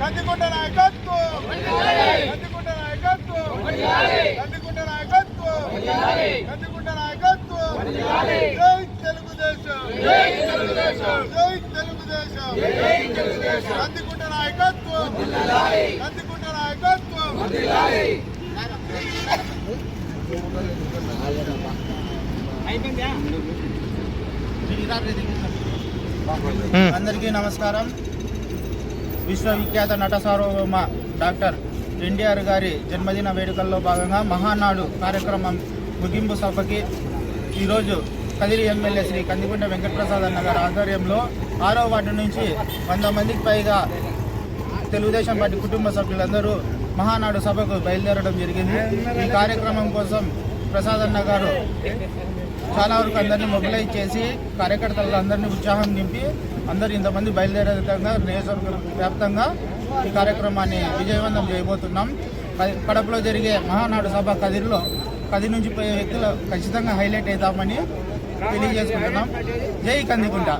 కందికుంట నాయకత్వం! కందికుంట నాయకత్వం! కందికుంట నాయకత్వం! కందికుంట నాయకత్వం! జై తెలుగుదేశం! జై తెలుగుదేశం! జై తెలుగుదేశం! జై తెలుగుదేశం! కందికుంట నాయకత్వం! కందికుంట నాయకత్వం! అందరికీ నమస్కారం. విశ్వవిఖ్యాత నట సార్వభౌమ డాక్టర్ ఎన్టీఆర్ గారి జన్మదిన వేడుకల్లో భాగంగా మహానాడు కార్యక్రమం ముగింపు సభకి ఈరోజు కదిరి ఎమ్మెల్యే శ్రీ కందికుంట వెంకటప్రసాద్ అన్న గారి ఆధ్వర్యంలో ఆరో వార్డు నుంచి వంద మందికి పైగా తెలుగుదేశం పార్టీ కుటుంబ సభ్యులందరూ మహానాడు సభకు బయలుదేరడం జరిగింది. ఈ కార్యక్రమం కోసం ప్రసాద్ అన్న గారు చాలా వరకు అందరినీ మొబిలైజ్ చేసి కార్యకర్తలు అందరినీ ఉత్సాహం నింపి అందరూ ఇంతమంది బయలుదేరే విధంగా నియోజకవర్గ వ్యాప్తంగా ఈ కార్యక్రమాన్ని విజయవంతం చేయబోతున్నాం. కడపలో జరిగే మహానాడు సభ కదిరిలో కది నుంచి పోయే వ్యక్తులు ఖచ్చితంగా హైలైట్ అవుతామని తెలియజేసుకుంటున్నాం. జై కందికుంట.